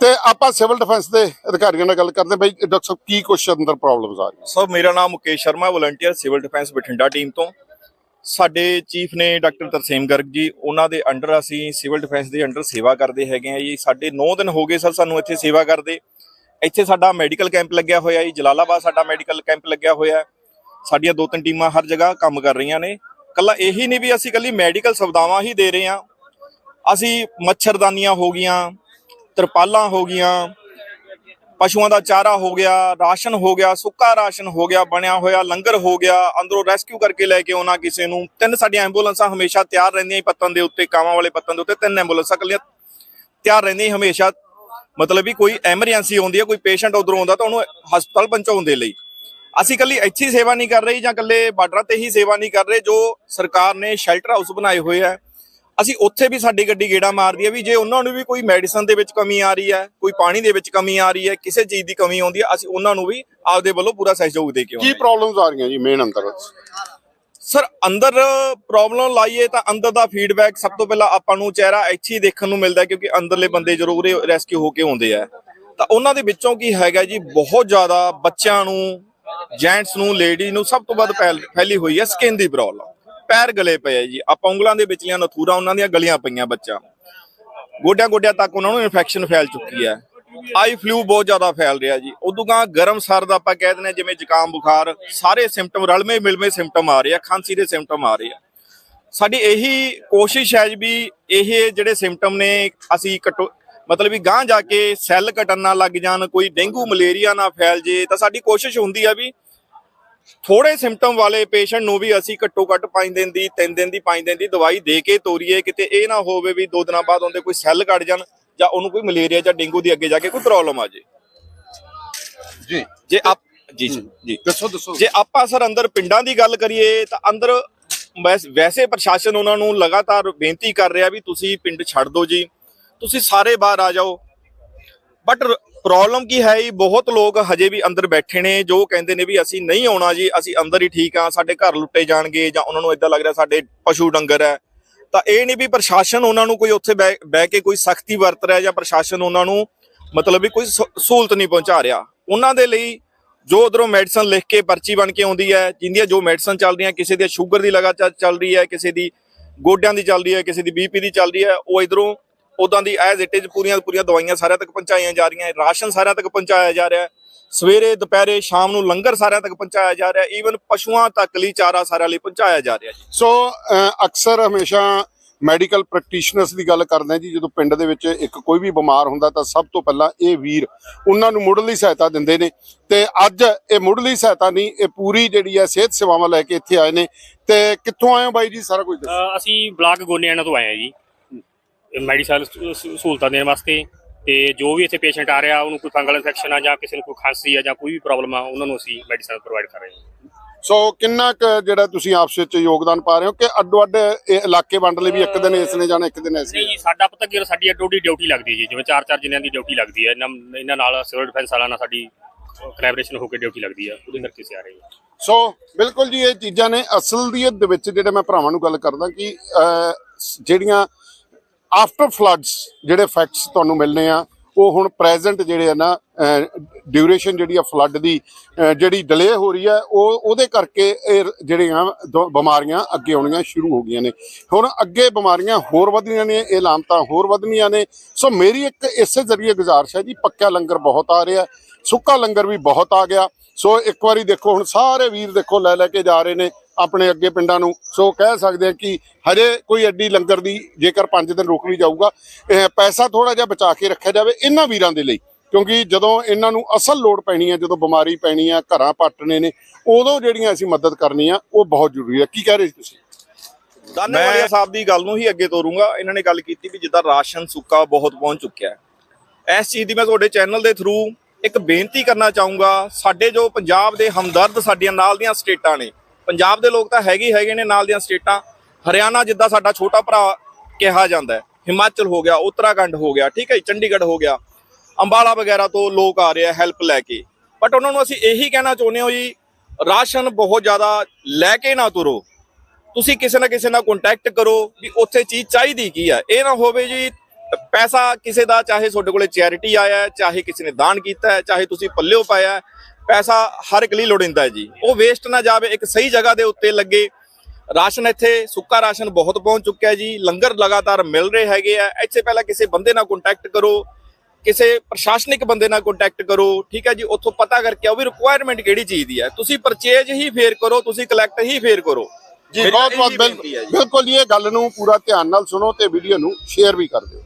ਤੇ ਆਪਾਂ civil defence ਦੇ ਅਧਿਕਾਰੀਆਂ ਨਾਲ ਗੱਲ ਕਰਦੇ ਬਈ, ਡਾਕਟਰ ਸਾਹਿਬ, ਕੀ ਕੁਛ ਅੰਦਰ ਪ੍ਰੋਬਲਮਸ ਆ ਰਹੀ ਸਰ, ਮੇਰਾ ਨਾਮ Mukesh Sharma volunteer civil defence Bathinda team ਤੋਂ। ਸਾਡੇ ਚੀਫ ਨੇ ਡਾਕਟਰ ਤਰਸੇਮ ਗਰਗ ਜੀ, ਉਹਨਾਂ ਦੇ ਅੰਡਰ ਅਸੀਂ ਸਿਵਲ ਡਿਫੈਂਸ ਦੇ ਅੰਡਰ ਸੇਵਾ ਕਰਦੇ ਹੈਗੇ ਆ ਜੀ। ਸਾਡੇ 9 ਦਿਨ ਹੋ ਗਏ ਸਰ ਸਾਨੂੰ ਇੱਥੇ ਸੇਵਾ ਕਰਦੇ। ਇੱਥੇ ਸਾਡਾ ਮੈਡੀਕਲ ਕੈਂਪ ਲੱਗਿਆ ਹੋਇਆ ਜੀ, ਜਲਾਲਾਬਾਦ ਸਾਡਾ ਮੈਡੀਕਲ ਕੈਂਪ ਲੱਗਿਆ ਹੋਇਆ। ਸਾਡੀਆਂ ਦੋ ਤਿੰਨ ਟੀਮਾਂ ਹਰ ਜਗ੍ਹਾ ਕੰਮ ਕਰ ਰਹੀਆਂ ਨੇ। ਕੱਲਾ ਇਹੀ ਨਹੀਂ ਵੀ ਅਸੀਂ ਕੱਲੀ ਮੈਡੀਕਲ ਸੁਵਿਧਾਵਾਂ ਹੀ ਦੇ ਰਹੇ ਹਾਂ। ਅਸੀਂ ਮੱਛਰਦਾਨੀਆਂ ਹੋ ਗਈਆਂ ਤਰਪਾਲਾਂ ਹੋ ਗਈਆਂ, ਪਸ਼ੂਆਂ ਦਾ ਚਾਰਾ ਹੋ ਗਿਆ, ਰਾਸ਼ਨ ਹੋ ਗਿਆ, ਸੁੱਕਾ ਰਾਸ਼ਨ ਹੋ ਗਿਆ, ਬਣਿਆ ਹੋਇਆ ਲੰਗਰ ਹੋ ਗਿਆ, ਅੰਦਰੋਂ ਰੈਸਕਿਊ ਕਰਕੇ ਲੈ ਕੇ ਆਉਣਾ ਕਿਸੇ ਨੂੰ, ਤਿੰਨ ਸਾਡੀਆਂ ਐਂਬੂਲੈਂਸਾਂ ਹਮੇਸ਼ਾ ਤਿਆਰ ਰਹਿੰਦੀਆਂ ਜੀ ਪੱਤਨ ਦੇ ਉੱਤੇ, ਕਾਵਾਂ ਵਾਲੇ ਪੱਤਨ ਦੇ ਉੱਤੇ, ਤਿੰਨ ਐਂਬੂਲੈਂਸਾਂ ਕੱਲੀਆਂ ਤਿਆਰ ਰਹਿੰਦੀਆਂ ਹਮੇਸ਼ਾ, ਮਤਲਬ ਵੀ ਕੋਈ ਐਮਰਜੈਂਸੀ ਆਉਂਦੀ ਹੈ, ਕੋਈ ਪੇਸ਼ੈਂਟ ਉਧਰੋਂ ਆਉਂਦਾ ਤਾਂ ਉਹਨੂੰ ਹਸਪਤਾਲ ਪਹੁੰਚਾਉਣ ਦੇ ਲਈ। ਅਸੀਂ ਕੱਲੀ ਇੱਥੇ ਸੇਵਾ ਨਹੀਂ ਕਰ ਰਹੀ ਜਾਂ ਕੱਲੇ ਬਾਰਡਰਾਂ ਤੇ ਹੀ ਸੇਵਾ ਨਹੀਂ ਕਰ ਰਹੇ, ਜੋ ਸਰਕਾਰ ਨੇ ਸ਼ੈਲਟਰ ਹਾਊਸ ਬਣਾਏ ਹੋਏ ਆ ਅਸੀਂ ਉੱਥੇ ਵੀ ਸਾਡੀ ਗੱਡੀ ਗੇੜਾ ਮਾਰਦੀ ਹੈ ਵੀ ਜੇ ਉਹਨਾਂ ਨੂੰ ਵੀ ਕੋਈ ਮੈਡੀਸਨ ਦੇ ਵਿੱਚ ਕਮੀ ਆ ਰਹੀ ਹੈ ਕੋਈ ਪਾਣੀ ਦੇ ਵਿੱਚ ਕਮੀ ਆ ਰਹੀ ਹੈ ਕਿਸੇ ਚੀਜ਼ ਦੀ ਕਮੀ ਆਉਂਦੀ ਹੈ ਅਸੀਂ ਉਹਨਾਂ ਨੂੰ ਵੀ ਆਪਦੇ ਵੱਲੋਂ ਪੂਰਾ ਸਹਿਯੋਗ ਦੇ ਕੇ ਕੀ ਆਉਂਦੇ ਪ੍ਰੋਬਲਮਸ ਆ ਰਹੀਆਂ ਜੀ ਮੇਨ ਅੰਦਰ? ਸਰ ਅੰਦਰ ਪ੍ਰੋਬਲਮ ਲਾਈਏ ਤਾਂ ਅੰਦਰ ਦਾ ਫੀਡਬੈਕ ਸਭ ਤੋਂ ਪਹਿਲਾਂ ਆਪਾਂ ਨੂੰ ਚਿਹਰਾ ਇੱਥੇ ਦੇਖਣ ਨੂੰ ਮਿਲਦਾ ਕਿਉਂਕਿ ਅੰਦਰਲੇ ਬੰਦੇ ਜਦੋਂ ਉਰੇ ਰੈਸਕਿਊ ਹੋ ਕੇ ਆਉਂਦੇ ਆ। ਤਾਂ ਉਹਨਾਂ ਦੇ ਵਿੱਚੋਂ ਕੀ ਹੈਗਾ ਜੀ ਬਹੁਤ ਜ਼ਿਆਦਾ ਬੱਚਿਆਂ ਨੂੰ ਜੈਂਟਸ ਨੂੰ ਲੇਡੀ ਨੂੰ ਸਭ ਤੋਂ ਵੱਧ ਫੈਲੀ ਹੋਈ ਹੈ ਸਕਿਨ ਦੀ ਪ੍ਰੋਬਲਮ ਪੈਰ ਗਲੇ ਪਏ ਆ ਜੀ। ਆਪਾਂ ਉਂਗਲਾਂ ਦੇ ਵਿਚਲੀਆਂ ਨਥੂਰਾਂ, ਉਹਨਾਂ ਦੀਆਂ ਗਲੀਆਂ ਪਈਆਂ ਬੱਚਾ। ਗੋਡਿਆਂ ਗੋਡਿਆਂ ਤੱਕ ਉਹਨਾਂ ਨੂੰ ਇਨਫੈਕਸ਼ਨ ਫੈਲ ਚੁੱਕੀ ਹੈ ਆਈ ਫਲੂ ਬਹੁਤ ਜ਼ਿਆਦਾ ਫੈਲ ਰਿਹਾ ਜੀ। ਉਦੋਂ ਗਾ ਗਰਮ ਸਰ ਦਾ ਆਪਾਂ ਕਹਿ ਦਿੰਦੇ ਹਾਂ, ਜਿਵੇਂ ਜ਼ੁਕਾਮ, ਬੁਖਾਰ, ਸਾਰੇ ਸਿੰਪਟਮ ਰਲਵੇਂ ਮਿਲਵੇਂ ਸਿੰਪਟਮ ਆ ਰਹੇ ਆ, ਖਾਂਸੀ ਦੇ ਸਿੰਪਟਮ ਆ ਰਹੇ ਆ। ਸਾਡੀ ਇਹੀ ਕੋਸ਼ਿਸ਼ ਹੈ ਜੀ ਵੀ ਇਹ ਜਿਹੜੇ ਸਿੰਪਟਮ ਨੇ, ਅਸੀਂ ਘੱਟੋ ਮਤਲਬ ਵੀ ਗਾਂ ਜਾ ਕੇ ਸੈੱਲ ਘਟਣ ਨਾ ਲੱਗ ਜਾਣ, ਕੋਈ ਡੇਂਗੂ, ਮਲੇਰੀਆ ਨਾ ਫੈਲ ਜੇ, ਤਾਂ ਸਾਡੀ ਕੋਸ਼ਿਸ਼ ਹੁੰਦੀ ਆ ਵੀ ਥੋੜੇ ਸਿੰਪਟਮ ਵਾਲੇ ਪੇਸ਼ੈਂਟ ਨੂੰ ਵੀ ਅਸੀਂ ਘੱਟੋ ਘੱਟ 5 ਦਿਨ ਦੀ 3 ਦਿਨ ਦੀ 5 ਦਿਨ ਦੀ ਦਵਾਈ ਦੇ ਕੇ ਤੋਰੀਏ ਕਿਤੇ ਇਹ ਨਾ ਹੋਵੇ ਵੀ ਦੋ ਦਿਨਾਂ ਬਾਅਦ ਉਹਦੇ ਕੋਈ ਸੈੱਲ ਘਟ ਜਾਣ ਜਾਂ ਉਹਨੂੰ ਕੋਈ ਮਲੇਰੀਆ ਜਾਂ ਡੇਂਗੂ ਦੀ ਅੱਗੇ ਜਾ ਕੇ ਕੋਈ ਪ੍ਰੋਬਲਮ ਆ ਜੇ। ਜੀ। ਜੇ ਆਪ ਜੀ ਜੀ ਦੱਸੋ ਦੱਸੋ। ਜੇ ਆਪਾਂ ਸਰ ਅੰਦਰ ਪਿੰਡਾਂ ਦੀ ਗੱਲ ਕਰੀਏ ਤਾਂ ਅੰਦਰ ਵੈਸੇ ਪ੍ਰਸ਼ਾਸਨ ਉਹਨਾਂ ਨੂੰ ਲਗਾਤਾਰ ਬੇਨਤੀ ਕਰ ਰਿਹਾ ਵੀ ਤੁਸੀਂ ਪਿੰਡ ਛੱਡ ਦਿਓ ਜੀ। ਤੁਸੀਂ ਸਾਰੇ ਬਾਹਰ ਆ ਜਾਓ। ਬਟ ਪ੍ਰੋਬਲਮ ਕੀ ਹੈ ਜੀ? ਬਹੁਤ ਲੋਕ ਹਜੇ ਵੀ ਅੰਦਰ ਬੈਠੇ ਨੇ, ਜੋ ਕਹਿੰਦੇ ਨੇ ਵੀ ਅਸੀਂ ਨਹੀਂ ਆਉਣਾ ਜੀ, ਅਸੀਂ ਅੰਦਰ ਹੀ ਠੀਕ ਆ ਸਾਡੇ ਘਰ ਲੁੱਟੇ ਜਾਣਗੇ ਜਾਂ ਉਹਨਾਂ ਨੂੰ ਇਦਾਂ ਲੱਗ ਰਿਹਾ ਸਾਡੇ ਪਸ਼ੂ ਡੰਗਰ ਹੈ। ਤਾਂ ਇਹ ਨਹੀਂ ਵੀ ਪ੍ਰਸ਼ਾਸਨ ਉਹਨਾਂ ਨੂੰ ਕੋਈ ਉੱਥੇ ਬਹਿ ਬਹਿ ਕੇ ਕੋਈ ਸਖਤੀ ਵਰਤ ਰਿਹਾ ਜਾਂ ਪ੍ਰਸ਼ਾਸਨ ਉਹਨਾਂ ਨੂੰ ਮਤਲਬ ਵੀ ਕੋਈ ਸ- ਸਹੂਲਤ ਨਹੀਂ ਪਹੁੰਚਾ ਰਿਹਾ। ਉਹਨਾਂ ਦੇ ਲਈ ਜੋ ਉਧਰੋਂ ਮੈਡੀਸਨ ਲਿਖ ਕੇ ਪਰਚੀ ਬਣ ਕੇ ਆਉਂਦੀ ਹੈ ਜਿੰਦੀਆਂ ਜੋ ਮੈਡੀਸਨ ਚੱਲ ਰਹੀਆਂ, ਕਿਸੇ ਦੀ ਸ਼ੂਗਰ ਦੀ ਲਗਾਤਾਰ ਚੱਲ ਰਹੀ ਹੈ, ਕਿਸੇ ਦੀ ਗੋਡਿਆਂ ਦੀ ਚੱਲ ਰਹੀ ਹੈ, ਕਿਸੇ ਦੀ ਬੀਪੀ ਦੀ ਚੱਲ ਰਹੀ ਹੈ, ਉਹ ਇਧਰੋਂ ਉਦਾਂ ਦੀ ਐਜ਼ ਇਟ ਇਜ਼ ਪੂਰੀਆਂ ਪੂਰੀਆਂ ਦਵਾਈਆਂ ਸਾਰਿਆਂ ਤੱਕ ਪਹੁੰਚਾਈਆਂ ਜਾ ਰਹੀਆਂ ਰਾਸ਼ਨ ਸਾਰਿਆਂ ਤੱਕ ਪਹੁੰਚਾਇਆ ਜਾ ਰਿਹਾ ਹੈ। ਸਵੇਰੇ ਦੁਪਹਿਰੇ ਸ਼ਾਮ ਨੂੰ ਲੰਗਰ ਸਾਰਿਆਂ ਤੱਕ ਪਹੁੰਚਾਇਆ ਜਾ ਰਿਹਾ ਈਵਨ ਪਸ਼ੂਆਂ ਤੱਕ ਲਈ ਚਾਰਾ ਸਾਰਿਆਂ ਲਈ ਪਹੁੰਚਾਇਆ ਜਾ ਰਿਹਾ ਜੀ। ਸੋ ਅਕਸਰ ਹਮੇਸ਼ਾ ਮੈਡੀਕਲ ਪ੍ਰੈਕਟੀਸ਼ਨਰਸ ਦੀ ਗੱਲ ਕਰਦੇ ਹਾਂ ਜੀ ਜਦੋਂ ਪਿੰਡ ਦੇ ਵਿੱਚ ਇੱਕ ਕੋਈ ਵੀ ਬਿਮਾਰ ਹੁੰਦਾ ਤਾਂ ਸਭ ਤੋਂ ਪਹਿਲਾਂ ਇਹ ਵੀਰ ਉਹਨਾਂ ਨੂੰ ਮੁੱਢਲੀ ਸਹਾਇਤਾ ਦਿੰਦੇ ਨੇ ਤੇ ਅੱਜ ਇਹ ਮੁੱਢਲੀ ਸਹਾਇਤਾ ਨਹੀਂ ਇਹ ਪੂਰੀ ਜਿਹੜੀ ਹੈ ਸਿਹਤ ਸੇਵਾਵਾਂ ਲੈ ਕੇ ਇੱਥੇ ਆਏ ਨੇ ਤੇ ਕਿੱਥੋਂ ਆਏ ਹੋ ਬਾਈ ਜੀ ਸਾਰਾ ਕੁਝ ਦੱਸੋ। ਅਸੀਂ ਬਲਾਕ ਗੋਨਿਆਣਾ ਤੋਂ ਆਏ ਆ ਜੀ। ਮੈਡੀਸਲ ਸਹੂਲਤਾਂ ਦੇਣ ਵਾਸਤੇ ਤੇ ਜੋ ਵੀ ਇੱਥੇ ਪੇਸ਼ੈਂਟ ਆ ਰਿਹਾ ਉਹਨੂੰ ਕੋਈ ਫੰਗਲ ਇਨਫੈਕਸ਼ਨ ਆ ਜਾਂ ਕਿਸੇ ਨੂੰ ਕੋਈ ਖਾਂਸੀ ਆ ਜਾਂ ਕੋਈ ਵੀ ਪ੍ਰੋਬਲਮ ਆ ਉਹਨਾਂ ਨੂੰ ਅਸੀਂ ਮੈਡੀਸਨ ਪ੍ਰੋਵਾਈਡ ਕਰ ਰਹੇ ਹਾਂ। ਸੋ ਕਿੰਨਾ ਕੁ ਜਿਹੜਾ ਤੁਸੀਂ ਆਪਸ ਵਿੱਚ ਯੋਗਦਾਨ ਪਾ ਰਹੇ ਹੋ ਕਿ ਅੱਡੋ ਅੱਡ ਇਹ ਇਲਾਕੇ ਵੰਡ ਲਈ ਵੀ ਇੱਕ ਦਿਨ ਇਸ ਨੇ ਜਾਣਾ ਇੱਕ ਦਿਨ ਇਸ ਨੇ ਨਹੀਂ ਜੀ ਸਾਡਾ ਪਤਾ ਕੀ ਸਾਡੀ ਡਿਊਟੀ ਡਿਊਟੀ ਲੱਗਦੀ ਹੈ ਜੀ ਜਿਵੇਂ ਚਾਰ ਚਾਰ ਜਿਨ੍ਹਾਂ ਦੀ ਡਿਊਟੀ ਲੱਗਦੀ ਹੈ ਇਹਨਾਂ ਇਹਨਾਂ ਨਾਲ ਸਿਵਲ ਡਿਫੈਂਸ ਵਾਲਾ ਨਾਲ ਸਾਡੀ ਕੋਲੈਬੋਰੇਸ਼ਨ ਹੋ ਕੇ ਡਿਊਟੀ ਲੱਗਦੀ ਹੈ ਉਹਦੇ ਕਰਕੇ ਅਸੀਂ ਆ ਰਹੇ ਹਾਂ। ਸੋ ਬਿਲਕੁਲ ਜੀ ਇਹ ਚੀਜ਼ਾਂ ਨੇ ਅਸਲੀਅਤ ਦੇ ਵਿੱਚ ਜਿਹੜੇ ਮੈਂ ਭਰਾਵਾਂ ਨੂੰ ਗੱਲ ਕਰਦਾ ਕਿ ਜਿਹੜੀਆਂ ਆਫਟਰ ਫਲੱਡਸ ਜਿਹੜੇ ਫੈਕਟਸ ਤੁਹਾਨੂੰ ਮਿਲਨੇ ਆ ਉਹ ਹੁਣ ਪ੍ਰੈਜ਼ੈਂਟ ਜਿਹੜੇ ਆ ਨਾ ਡਿਊਰੇਸ਼ਨ ਜਿਹੜੀ ਆ ਫਲੱਡ ਦੀ ਜਿਹੜੀ ਡਿਲੇ ਹੋ ਰਹੀ ਹੈ ਉਹ ਉਹਦੇ ਕਰਕੇ ਇਹ ਜਿਹੜੀਆਂ ਦੋ ਬਿਮਾਰੀਆਂ ਅੱਗੇ ਆਉਣੀਆਂ ਸ਼ੁਰੂ ਹੋ ਗਈਆਂ ਨੇ। ਹੁਣ ਅੱਗੇ ਬਿਮਾਰੀਆਂ ਹੋਰ ਵਧਣੀਆਂ ਨੇ, ਇਹ ਲਾਮਤਾਂ ਹੋਰ ਵਧਣੀਆਂ ਨੇ। ਸੋ ਮੇਰੀ ਇੱਕ ਇਸੇ ਜ਼ਰੀਏ ਗੁਜ਼ਾਰਿਸ਼ ਹੈ ਜੀ ਪੱਕਾ ਲੰਗਰ ਬਹੁਤ ਆ ਰਿਹਾ, ਸੁੱਕਾ ਲੰਗਰ ਵੀ ਬਹੁਤ ਆ ਗਿਆ। ਸੋ ਇੱਕ ਵਾਰੀ ਦੇਖੋ, ਹੁਣ ਸਾਰੇ ਵੀਰ ਦੇਖੋ ਲੈ ਲੈ ਕੇ ਜਾ ਰਹੇ ਨੇ ਆਪਣੇ ਅੱਗੇ ਪਿੰਡਾਂ ਨੂੰ। ਸੋ ਕਹਿ ਸਕਦੇ ਆ ਕਿ ਹਜੇ ਕੋਈ ਐਡੀ ਲੰਗਰ ਦੀ ਜੇਕਰ 5 ਦਿਨ ਰੁਕ ਵੀ ਜਾਊਗਾ ਪੈਸਾ ਥੋੜਾ ਜਿਹਾ ਬਚਾ ਕੇ ਰੱਖਿਆ ਜਾਵੇ ਇਹਨਾਂ ਵੀਰਾਂ ਦੇ ਲਈ। ਕਿਉਂਕਿ ਜਦੋਂ ਇਹਨਾਂ ਨੂੰ ਅਸਲ ਲੋੜ ਪੈਣੀ ਹੈ ਜਦੋਂ ਬਿਮਾਰੀ ਪੈਣੀ ਹੈ ਘਰਾਂ ਪੱਟਣੇ ਨੇ ਉਦੋਂ ਜਿਹੜੀਆਂ ਅਸੀਂ ਮਦਦ ਕਰਨੀ ਆ ਉਹ ਬਹੁਤ ਜ਼ਰੂਰੀ ਹੈ ਕੀ ਕਹਿ ਰਹੇ ਸੀ ਤੁਸੀਂ? ਦਾਨੇ ਵਾਲੀਆ ਸਾਹਿਬ ਦੀ ਗੱਲ ਨੂੰ ਹੀ ਅੱਗੇ ਤੋਰੂੰਗਾ। ਇਹਨਾਂ ਨੇ ਗੱਲ ਕੀਤੀ ਵੀ ਜਿੱਦਾਂ ਰਾਸ਼ਨ ਸੁੱਕਾ ਬਹੁਤ ਪਹੁੰਚ ਚੁੱਕਿਆ ਹੈ। ਇਸ ਚੀਜ਼ ਦੀ ਮੈਂ ਤੁਹਾਡੇ ਚੈਨਲ ਦੇ ਥਰੂ ਇੱਕ ਬੇਨਤੀ ਕਰਨਾ ਚਾਹੂੰਗਾ। ਸਾਡੇ ਜੋ ਪੰਜਾਬ ਦੇ ਹਮਦਰਦ ਸਾਡੀਆਂ ਨਾਲ ਦੀਆਂ ਸਟੇਟਾਂ ਨੇ ਪੰਜਾਬ ਦੇ ਲੋਕ ਤਾਂ ਹੈਗੇ ਹੀ ਹੈਗੇ ਨੇ ਨਾਲ ਦੀਆਂ ਸਟੇਟਾਂ। ਹਰਿਆਣਾ ਜਿੱਦਾਂ ਸਾਡਾ ਛੋਟਾ ਭਰਾ ਕਿਹਾ ਜਾਂਦਾ ਹੈ ਹਿਮਾਚਲ ਹੋ ਗਿਆ ਉੱਤਰਾਖੰਡ ਹੋ ਗਿਆ ਠੀਕ ਹੈ ਚੰਡੀਗੜ੍ਹ ਹੋ ਗਿਆ। ਅੰਬਾਲਾ ਵਗੈਰਾ ਤੋਂ ਲੋਕ ਆ ਰਹੇ ਆ ਹੈਲਪ ਲੈ ਕੇ। ਬਟ ਉਹਨਾਂ ਨੂੰ ਅਸੀਂ ਇਹੀ ਕਹਿਣਾ ਚਾਹੁੰਦੇ ਹਾਂ ਜੀ ਰਾਸ਼ਨ ਬਹੁਤ ਜ਼ਿਆਦਾ ਲੈ ਕੇ ਨਾ ਤੁਰੋ। ਤੁਸੀਂ ਕਿਸੇ ਨਾ ਕਿਸੇ ਨਾਲ ਕੰਟੈਕਟ ਕਰੋ ਵੀ ਉੱਥੇ ਚੀਜ਼ ਚਾਹੀਦੀ ਕੀ ਹੈ ਇਹ ਨਾ ਹੋਵੇ ਜੀ ਪੈਸਾ ਕਿਸੇ ਦਾ ਚਾਹੇ ਤੁਹਾਡੇ ਕੋਲੇ ਚੈਰਿਟੀ ਆਇਆ ਹੈ, ਚਾਹੇ ਕਿਸੇ ਨੇ ਦਾਨ ਕੀਤਾ ਹੈ ਚਾਹੇ ਤੁਸੀਂ ਪੱਲਿਓ ਪਾਇਆ ਪੈਸਾ ਹਰ ਇੱਕ ਲਈ ਲੋੜਿੰਦਾ ਹੈ ਜੀ। ਉਹ ਵੇਸਟ ਨਾ ਜਾਵੇ ਇੱਕ ਸਹੀ ਜਗ੍ਹਾ ਦੇ ਉੱਤੇ ਲੱਗੇ। ਰਾਸ਼ਨ ਇੱਥੇ ਸੁੱਕਾ ਰਾਸ਼ਨ ਬਹੁਤ ਪਹੁੰਚ ਚੁੱਕਿਆ ਜੀ। ਲੰਗਰ ਲਗਾਤਾਰ ਮਿਲ ਰਹੇ ਹੈਗੇ ਆ। ਇੱਥੇ ਪਹਿਲਾਂ ਕਿਸੇ ਬੰਦੇ ਨਾਲ ਕੰਟੈਕਟ ਕਰੋ। ਕਿਸੇ ਪ੍ਰਸ਼ਾਸਨਿਕ ਬੰਦੇ ਨਾਲ ਕੰਟੈਕਟ ਕਰੋ ਠੀਕ ਹੈ ਜੀ? ਉੱਥੋਂ ਪਤਾ ਕਰਕੇ ਆਓ ਵੀ ਰਿਕੁਆਇਰਮੈਂਟ ਕਿਹੜੀ ਚੀਜ਼ ਦੀ ਹੈ। ਤੁਸੀਂ ਪਰਚੇਜ ਹੀ ਫੇਰ ਕਰੋ ਤੁਸੀਂ ਕਲੈਕਟ ਹੀ ਫੇਰ ਕਰੋ। ਜੀ ਬਹੁਤ ਬਹੁਤ ਬਿਲਕੁਲ ਇਹ ਗੱਲ ਨੂੰ ਪੂਰਾ ਧਿਆਨ ਨਾਲ ਸੁਣੋ ਤੇ ਵੀਡੀਓ ਨੂੰ ਸ਼ੇਅਰ ਵੀ ਕਰ ਦਿਓ।